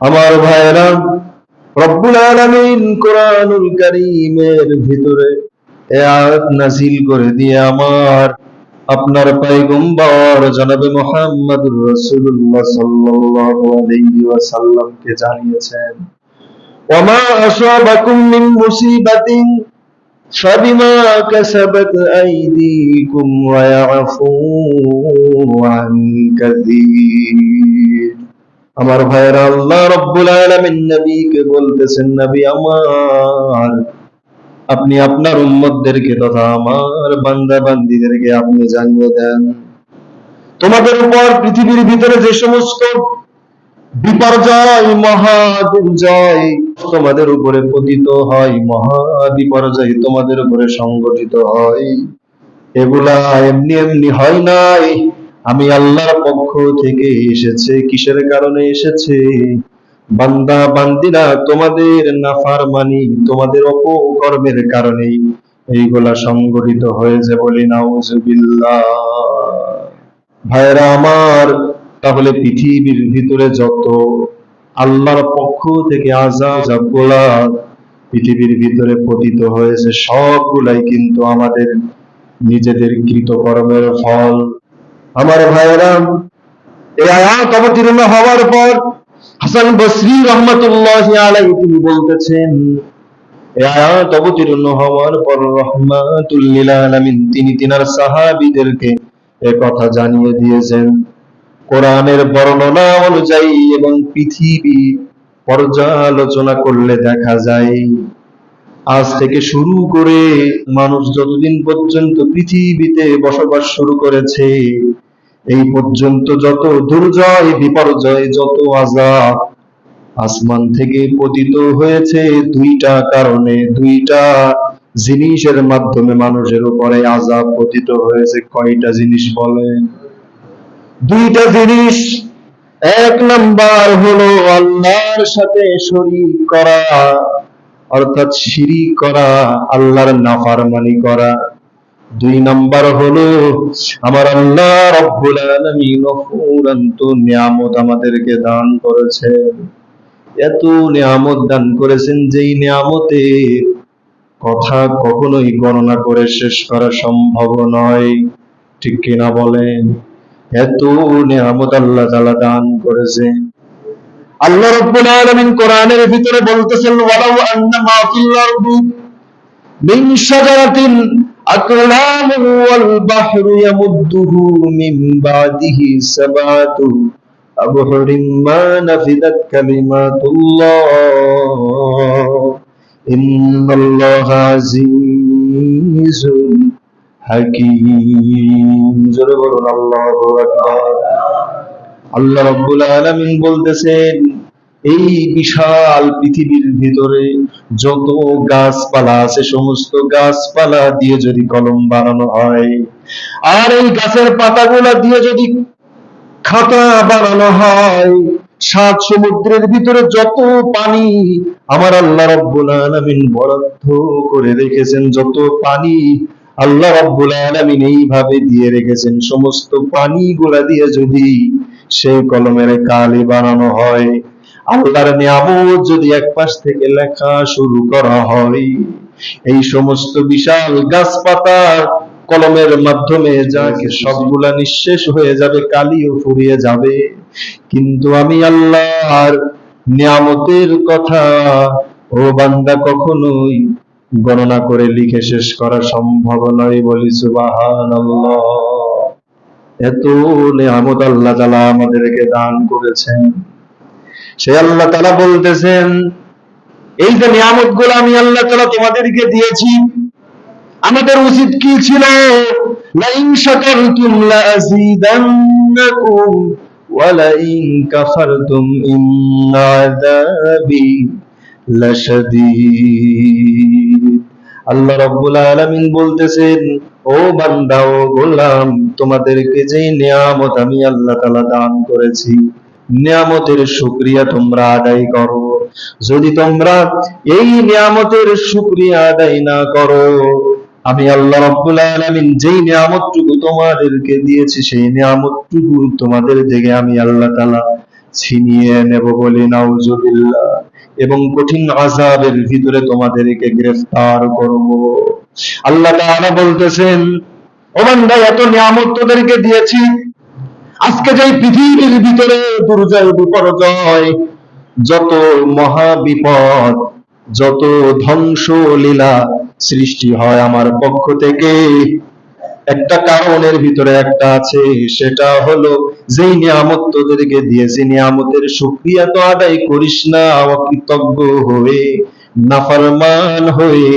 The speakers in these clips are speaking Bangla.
আমার ভাইরা রব্বুল আলামিন কোরআনুল কারীমের ভিতরে আয়াত নাজিল করে দিয়ে আমার, আপনার পয়গম্বর জনাবে মুহাম্মদুর রাসূলুল্লাহ সাল্লাল্লাহু আলাইহি ওয়াসাল্লামকে জানিয়েছেন ওয়ামা আসাবাকুম মিন মুসিবাতিন ফাবিমা কাসাবাত আইদিকুম ওয়া ইয়াফু আন কাসীর। আমার ভাইয়েরা আল্লাহ রব্বুল আলামিন নবীকে বলতেছেন, নবী আমার, আপনি আপনার উম্মতদেরকে তথা আমার বান্দা বান্দিদেরকে আপনি জানিয়ে দেন। তোমাদের উপর পৃথিবীর ভিতরে যে সমস্ত বিপর্যয় মহা দুর্জয় তোমাদের উপরে পতিত হয় মহা বিপর্যয় তোমাদের উপরে সংগঠিত হয়, এগুলা এমনি এমনি হয় নাই। আমি আল্লাহর পক্ষ থেকে এসেছে। কিসের কারণে এসেছে? বান্দা, বান্দিরা, তোমাদের নাফারমানি, তোমাদের অপকর্মের কারণেই এইগুলা সংগঠিত হয়েছে বলি নাউজুবিল্লাহ। ভাইরা আমার, তাহলে পৃথিবীর ভিতরে যত আল্লাহর পক্ষ থেকে আজাবগুলা পৃথিবীর ভিতরে পতিত হয়েছে, সবগুলাই কিন্তু আমাদের নিজেদের কৃতকর্মের ফল। আমার ভাইয়েরা এই আয়াত অবতীর্ণ হওয়ার পর হাসান বসরি রহমতুল্লাহ আলাইহি তিনি বলতেছেন এই আয়াত অবতীর্ণ হওয়ার পর রহমাতুল্লিল তিনি তিনার সাহাবীদেরকে এ কথা জানিয়ে দিয়েছেন কোরআনের বর্ণনা অনুযায়ী এবং পৃথিবী পর্যালোচনা করলে দেখা যায় আজ থেকে শুরু করে মানুষ যতদিন পর্যন্ত পৃথিবীতে বসবাস শুরু করেছে, এই পর্যন্ত যত দুর্জয়, বিপর্যয়, যত আজাব আসমান থেকে পতিত হয়েছে দুইটা কারণে। দুইটা জিনিসের মাধ্যমে মানুষের উপরে আজাব পতিত হয়েছে। কয়টা জিনিস বলেন? দুইটা জিনিস। এক নাম্বার হলো আল্লাহর সাথে শরীক করা। অর্থাৎ শিরিক করা, আল্লাহর নাফারমানি করা। দুই নাম্বার হলো, আমার আল্লাহ রব্বুল আলামিন অফুরান্ত নিয়ামত আমাদেরকে দান করেছেন। এত নিয়ামত দান করেছেন যেই নিয়ামতে কথা কখনোই গণনা করে শেষ করা সম্ভব নয়। ঠিক কিনা বলেন? এত নিয়ামত আল্লাহ তাআলা দান করেছে আল্লাহ রাব্বুল আলামিন কোরআনের ভিতরে বলতেছেন, ওয়ালাউ আন্না মা ফিল আরদি মিন শাজারাতিন আকলামু ওয়াল বাহরু ইয়ামুদ্দুহু মিন বাদিহি সাবাতু আবহুরিম মা নাফিদাত কালিমাতুল্লাহ। ইন্নাল্লাহা আজিজুন হাকিম। জোরে বলুন, আল্লাহু আকবার। আল্লাহ রাব্বুল আলামিন বলতেছেন, এই বিশাল পৃথিবীর ভিতরে যত গাছপালা আছে, সমস্ত গাছপালা দিয়ে যদি কলম বানানো হয়, আর এই গাছের পাতাগুলা দিয়ে যদি খাতা বানানো হয়, সাত সমুদ্রের ভিতরে যত পানি আমার আল্লাহ রব্বুল আলামিন বরাদ্দ করে রেখেছেন, যত পানি আল্লাহ রব্বুল আলামিন এইভাবে দিয়ে রেখেছেন, সমস্ত পানি পানিগুলা দিয়ে যদি সেই কলমের কালি বানানো হয়। আল্লাহর নিয়ামত যদি এক পাশ থেকে লেখা শুরু করা হয়, এই সমস্ত বিশাল গাছপাতা কলমের মাধ্যমে যাকে সবগুলা নিঃশেষ হয়ে যাবে, কালিও ফুরিয়ে যাবে। কিন্তু আমি আল্লাহর নিয়ামতের কথা ও বান্দা কখনোই গণনা করে লিখে শেষ করা সম্ভব নয় বলি সুবাহান এত নিয়ামত আল্লাহ তালা আমাদেরকে দান করেছেন। সে আল্লাহ তালা বলতেছেন, এই যে নিয়ামতগুলো আমি আল্লাহ তালা তোমাদেরকে দিয়েছি, আমাদের উচিত কি ছিল? আল্লাহ রাব্বুল আলামিন বলতেছেন ও বান্দা, ও গোলাম, তোমাদেরকে যেই নিয়ামত আমি আল্লাহ তাআলা দান করেছি, নিয়ামতের শুকরিয়া তোমরা আদায় করো। যদি তোমরা এই নিয়ামতের শুকরিয়া আদায় না করো, আমি আল্লাহ রাব্বুল আলামিন যেই নিয়ামতটুকু তোমাদেরকে দিয়েছি, সেই নিয়ামতটুকু তোমাদের দিকে আমি আল্লাহ তাআলা ছিনিয়ে নেব বলি নাউজুবিল্লাহ। এবং কঠিন আযাবের ভিতরে তোমাদেরকে গ্রেফতার করব। আল্লাহ তাআলা বলতেছেন ও বান্দা এত নিয়ামত তোদেরকে দিয়েছি। আজকে যে পৃথিবীর ভিতরে দুর্জয় বিপর্যয়, যত মহা বিপদ, যত ধ্বংস লীলা সৃষ্টি হয় আমার পক্ষ থেকে, একটা কারণের ভিতরে একটা আছে, সেটা হলো যেই নিয়ামত তোদেরকে দিয়েছি, নিয়ামতের শুকরিয়া তো আদায় করিস না, অকৃতজ্ঞ হয়ে, নাফরমান হয়ে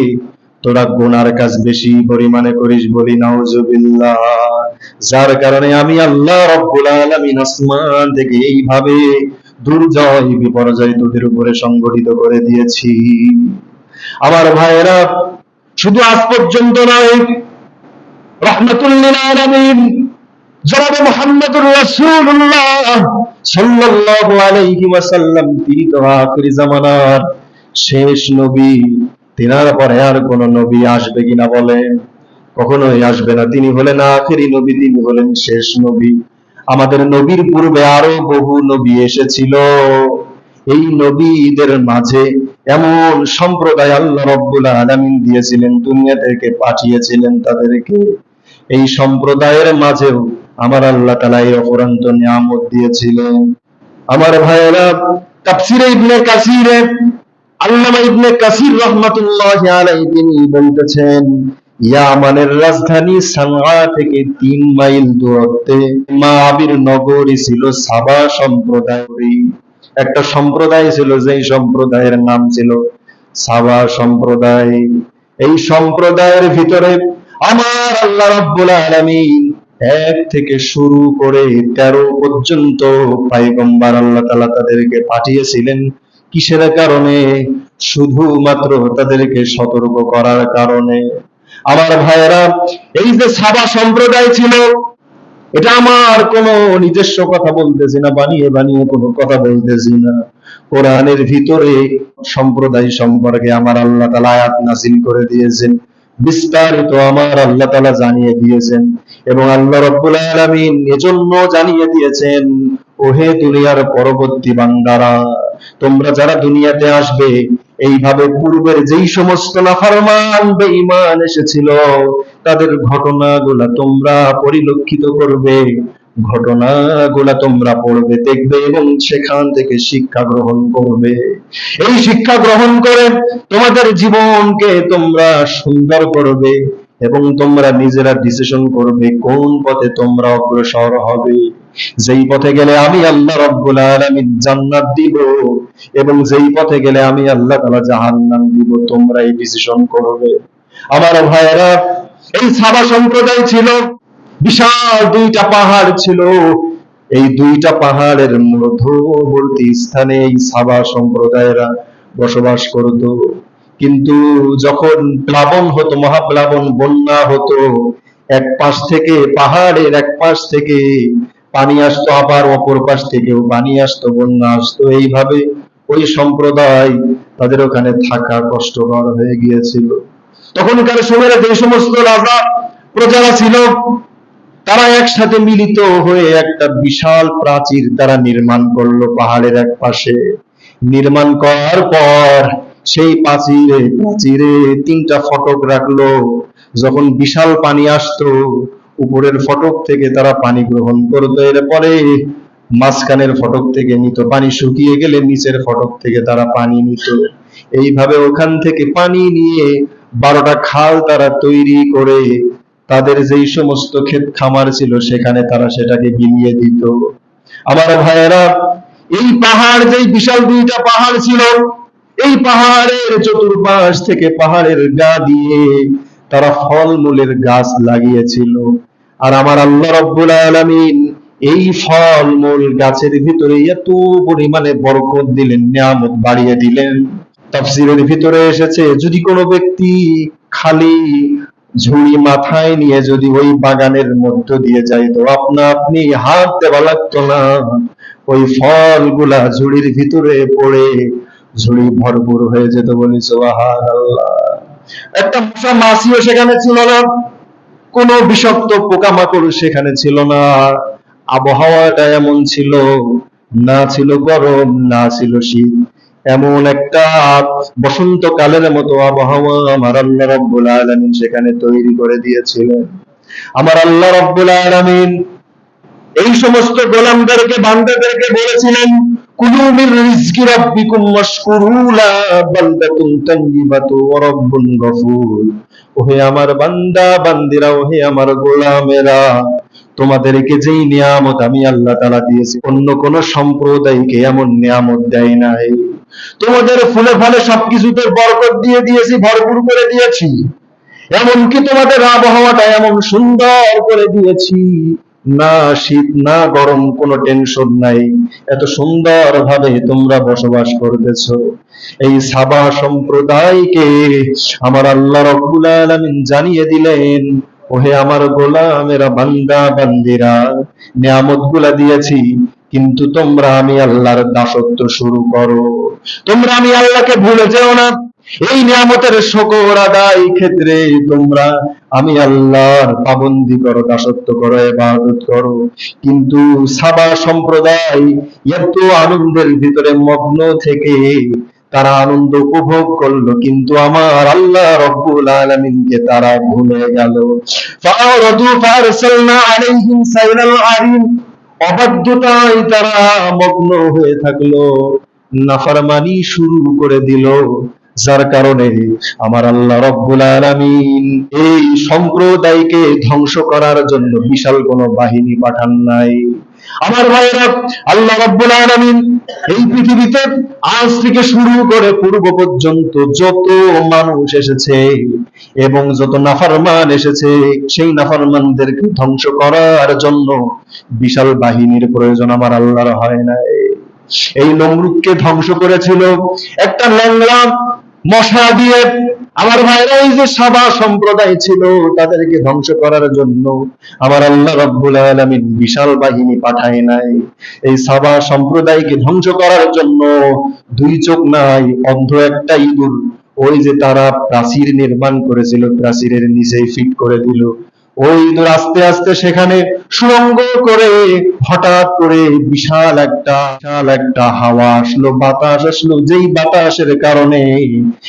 তোরা গুনার কাজ বেশি পরিমাণে করিস বলি নাউজুবিল্লাহ। যার কারণে আমি আল্লাহ রব্বুল আলামিন আসমান থেকে এইভাবে দুর্জয় বিপর্যয় তোদের উপরে সংগঠিত করে দিয়েছি। আমার ভাইয়েরা, শুধু আজ পর্যন্ত নয়, রহমতুল্লিল আলামিন, জনাবে রাসূলুল্লাহ সাল্লাল্লাহু আলাইহি ওয়াসাল্লাম, তিনি তো আখির জামানার শেষ নবী। তিনার পরে আর কোন নবী আসবে কিনা বলেন। কখনোই আসবে না। তিনি হলেন আখেরি নবী, তিনি হলেন শেষ নবী। আমাদের নবীর পূর্বে আরও বহু নবী এসেছিল। এই নবীদের মাঝে এমন সম্প্রদায় আল্লাহ রব্বুল আলামিন দিয়েছিলেন, দুনিয়া থেকে পাঠিয়েছিলেন তাদেরকে। এই সম্প্রদায়ের মাঝেও আমার আল্লাহ তাআলা এই অপরন্ত নিয়ামত দিয়েছিলেন। আমার ভাইয়েরা, তাফসিরে ইবনে কাসিরে আল্লামা ইবনে কাসির রহমাতুল্লাহি আলাইহি তিনি বলতেছেন ইয়ামানের রাজধানী সানআ থেকে তিন মাইল দূরত্বে মাবির নগরী ছিল সাবা সম্প্রদায় একটা সম্প্রদায় ছিল, যেই সম্প্রদায়ের নাম ছিল সাবা সম্প্রদায়। এই সম্প্রদায়ের ভিতরে আমার আল্লাহ রাব্বুল আলামিন এক থেকে শুরু করে তেরো পর্যন্ত পাইগম্বার আল্লাহ তাআলা তাদেরকে পাঠিয়েছিলেন। কিসের কারণে? শুধুমাত্র তাদেরকে সতর্ক করার কারণে। আমার ভাইয়েরা, এই যে সাবা সম্প্রদায় ছিল, এটা আমার কোন নিজস্ব কথা বলতেছি না, বানিয়ে বানিয়ে কোনো কথা বলতেছি না। কোরআনের ভিতরে সম্প্রদায় সম্পর্কে আমার আল্লাহ তাআলা আয়াত নাযিল করে দিয়েছেন। বিস্তারিত আমার আল্লাহ তালা জানিয়ে দিয়েছেন এবং আল্লাহ রাব্বুল আলামিন এজন্য জানিয়ে দিয়েছেন ওহে দুনিয়ার পরবর্তী বান্দারা, তোমরা যারা দুনিয়াতে আসবে, এইভাবে পূর্বের যেই সমস্ত নাফরমান, বেঈমান এসেছিল, তাদের ঘটনাগুলা তোমরা পরিলক্ষিত করবে। ঘটনাগুলা তোমরা পড়বে, দেখবে এবং সেখান থেকে শিক্ষা গ্রহণ করবে। এই শিক্ষা গ্রহণ করে তোমাদের জীবনকে তোমরা সুন্দর করবে। এবং তোমরা নিজেরা ডিসিশন করবে কোন পথে তোমরা অগ্রসর হবে। যেই পথে গেলে আমি আল্লাহ রব্বুল আলামিন জান্নাত দিব এবং যেই পথে গেলে আমি আল্লাহ তাআলা জাহান্নাম দিব তোমরা এই ডিসিশন করবে। আমার ভাইয়েরা, এই সাবা সম্প্রদায় ছিল, বিশাল দুইটা পাহাড় ছিল। এই দুইটা পাহাড়ের মধ্যবর্তী স্থানে এই সাবা সম্প্রদায়েরা বসবাস করত। কিন্তু যখন প্লাবন হতো, মহাপ্লাবন, বন্যা হতো, এক পাশ থেকে, পাহাড়ের এক পাশ থেকে পানি আসতো, আবার অপর পাশ থেকেও পানি আসতো, বন্যা আসতো। এইভাবে ওই সম্প্রদায় তাদের ওখানে থাকা কষ্টকর হয়ে গিয়েছিল। তখনকার সময়ে যে সমস্ত রাজা, প্রজারা ছিল, তারা একসাথে মিলিত হয়ে একটা বিশাল প্রাচীর তারা নির্মাণ করল পাহাড়ের এক পাশে। নির্মাণ করার পর সেই প্রাচীরে প্রাচীরে তিনটা ফটক রাখল। যখন বিশাল পানি আসতো, উপরের ফটক থেকে তারা পানি গ্রহণ করতো। এরপরে মাঝখানের ফটক থেকে নিত পানি শুকিয়ে গেলে নিচের ফটক থেকে তারা পানি নিত। এইভাবে ওখান থেকে পানি নিয়ে বারোটা খাল তারা তৈরি করে, তাদের যেই সমস্ত ক্ষেত খামার ছিল, সেখানে তারা সেটাকে বিলিয়ে দিত। আমার ভাইয়েরা, এই পাহাড়, যেই বিশাল দুইটা পাহাড় ছিল এই পাহাড়ের চতুর্পাশ থেকে পাহাড়ের গা দিয়ে তারা ফলমূলের গাছ লাগিয়েছিল। আর আমার আল্লাহ রব্বুল আলামিন এই ফলমূল গাছের ভিতরে এত পরিমাণে বরকত দিলেন, নিয়ামত বাড়িয়ে দিলেন। তাফসিরের ভিতরে এসেছে, যদি কোনো ব্যক্তি খালি ঝুড়ি মাথায় নিয়ে যদি ওই বাগানের মধ্য দিয়ে যাইতো আপনা আপনি হাত দেওয়া লাগতো না। ওই ফলগুলা ঝুড়ির ভিতরে পড়ে ঝুড়ি ভরপুর হয়ে যেত বলি, সুবহানাল্লাহ। একটা মশা মাছিও সেখানে ছিল না, কোনো বিষাক্ত পোকামাকড় সেখানে ছিল না। আবহাওয়াটা এমন ছিল, না ছিল গরম, না ছিল শীত, এমন একটা বসন্তকালের মতো আবহাওয়া আমার আল্লাহ রব্বুল আলামিন সেখানে তৈরি করে দিয়েছিলেন। আমার আল্লাহ রব্বুল আলামিন এই সমস্ত গোলামদেরকে, বান্দাদেরকে বলেছিলেন ওহে আমার বান্দা, বান্দিরা, ওহে আমার গোলামেরা, তোমাদেরকে যেই নিয়ামত আমি আল্লাহ তাআলা দিয়েছি, অন্য কোন সম্প্রদায়কে এমন নিয়ামত দেয় নাই। তোমাদের ফুলে ফলে সবকিছুতে বরকত দিয়ে দিয়েছি, ভরপুর করে দিয়েছি। এমনকি তোমাদের আবহাওয়াটা এমন সুন্দর করে দিয়েছি। না শীত, না গরম, কোনো টেনশন নাই। এত সুন্দর ভাবে তোমরা বসবাস করতেছ। এই সাবা সম্প্রদায়কে আমার আল্লাহ রব্বুল আলামিন জানিয়ে দিলেন, ওহে আমার গোলামেরা, বান্দা, বান্দিরা নিয়ামতগুলা দিয়েছি, কিন্তু তোমরা আমি আল্লাহর দাসত্ব শুরু করো। তোমরা আমি আল্লাহকে ভুলে যেও না। এই নিয়ামতের শকর আদায় ক্ষেত্রে তোমরা, আমি আল্লাহর পাবন্দি করো, দাসত্ব করো, ইবাদত করো। কিন্তু সাবা সম্প্রদায় এত আনন্দের ভিতরে মগ্ন থেকে তারা আনন্দ উপভোগ করল, কিন্তু আমার আল্লাহ রব্বুল আলামিনকে তারা ভুলে গেল। অবাধ্যতায় তারা মগ্ন হয়ে থাকল, নাফরমানি শুরু করে দিল। যার কারণে আমার আল্লাহ রব্বুল আলামিন এই সম্প্রদায়কে ধ্বংস করার জন্য বিশাল কোনো বাহিনী পাঠান নাই। আমার ভাইয়েরা, আল্লাহ রব্বুল আলামিন এই পৃথিবীতে আজ থেকে শুরু করে পূর্ব পর্যন্ত যত মানুষ এসেছে এবং যত নাফরমান এসেছে, সেই নাফরমানদেরকে ধ্বংস করার জন্য বিশাল বাহিনীর প্রয়োজন আমার আল্লাহর হয় নাই। এই নমরুদকে ধ্বংস করেছিল একটা ল্যাংড়া মশা দিয়ে আমার ভাইরা এই যে সাবা সম্প্রদায় ছিল, তাদেরকে ধ্বংস করার জন্য আমার আল্লাহ রব্বুল আলমিন বিশাল বাহিনী পাঠায় নাই। এই সাবা সম্প্রদায়কে ধ্বংস করার জন্য দুই চোখ নাই, অন্ধ একটা ইঁদুর, ওই যে তারা প্রাচীর নির্মাণ করেছিল, প্রাচীরের নিচেই ফিট করে দিল। ওই ইঁদুর আস্তে আস্তে সেখানে সুরঙ্গ করে হঠাৎ করে বিশাল একটা বিশাল একটা হাওয়া আসলো, বাতাস আসলো, যেই বাতাসের কারণে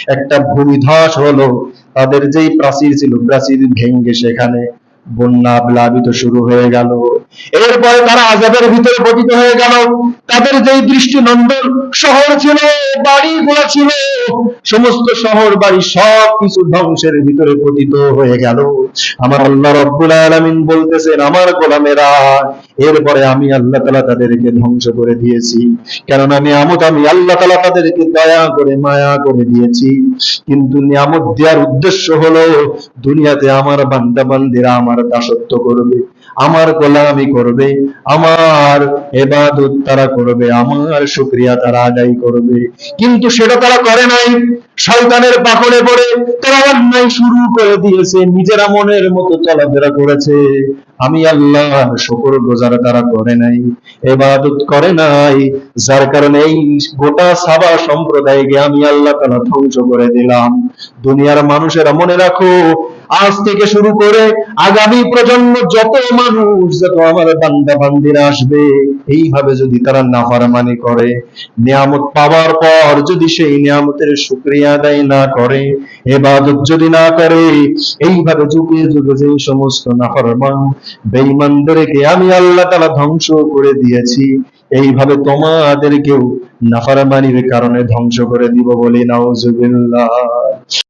একটা ভূমিধস হলো, তাদের যেই প্রাচীর ছিল, প্রাচীর ভেঙ্গে সেখানে বন্যা প্লাবিত শুরু হয়ে গেল। এরপরে তারা আজাবের ভিতরে পতিত হয়ে গেল। তাদের যেই দৃষ্টিনন্দন শহর ছিল, বাড়িগুলো ছিল, সমস্ত শহর বাড়ি সব কিছু ধ্বংসের ভিতরে পতিত হয়ে গেল। আমার আল্লাহ রব্বুল আলমিন বলতেছেন, আমার গোলামেরা এরপরে আমি আল্লাহ তালা তাদেরকে ধ্বংস করে দিয়েছি। কেননা নিয়ামত আমি আল্লাহ তালা তাদেরকে দয়া করে, মায়া করে দিয়েছি। কিন্তু নিয়ামত দেওয়ার উদ্দেশ্য হলো, দুনিয়াতে আমার বান্দাবান্দিরা আমার দাসত্ব করবে। আমার গোলামি করবে, আমার এবাদত তারা করবে, আমার শুকরিয়া তারা আদায় করবে। কিন্তু সেটা তারা করে নাই। শয়তানের পাকড়ে পড়ে তারা অন্যায় শুরু করে দিয়েছে, নিজেরা মনের মতো চলাফেরা করেছে। আমি আল্লাহ শুকর গোজার তারা করে নাই, এবাদত করে নাই। যার কারণে এই গোটা সাবা সম্প্রদায়কে আমি আল্লাহ তাআলা ধ্বংস করে দিলাম। দুনিয়ার মানুষেরা মনে রাখো আজ থেকে শুরু করে আগামী প্রজন্ম যত মানুষ, যত আমার বান্দা বান্দিরা আসবে, এইভাবে যদি তারা নাফরমানি করে, নিয়ামত পাওয়ার পর যদি সেই নিয়ামতের শুকরিয়া আদায় না করে, এবাদত যদি না করে, এইভাবে যুগে যুগে যে সমস্ত নাফরমান বেঈমানদেরকে আমি আল্লাহ তাআলা ধ্বংস করে দিয়েছি, এইভাবে তোমাদেরকেও নাফরমানির কারণে ধ্বংস করে দিব বলি নাউজুবিল্লাহ।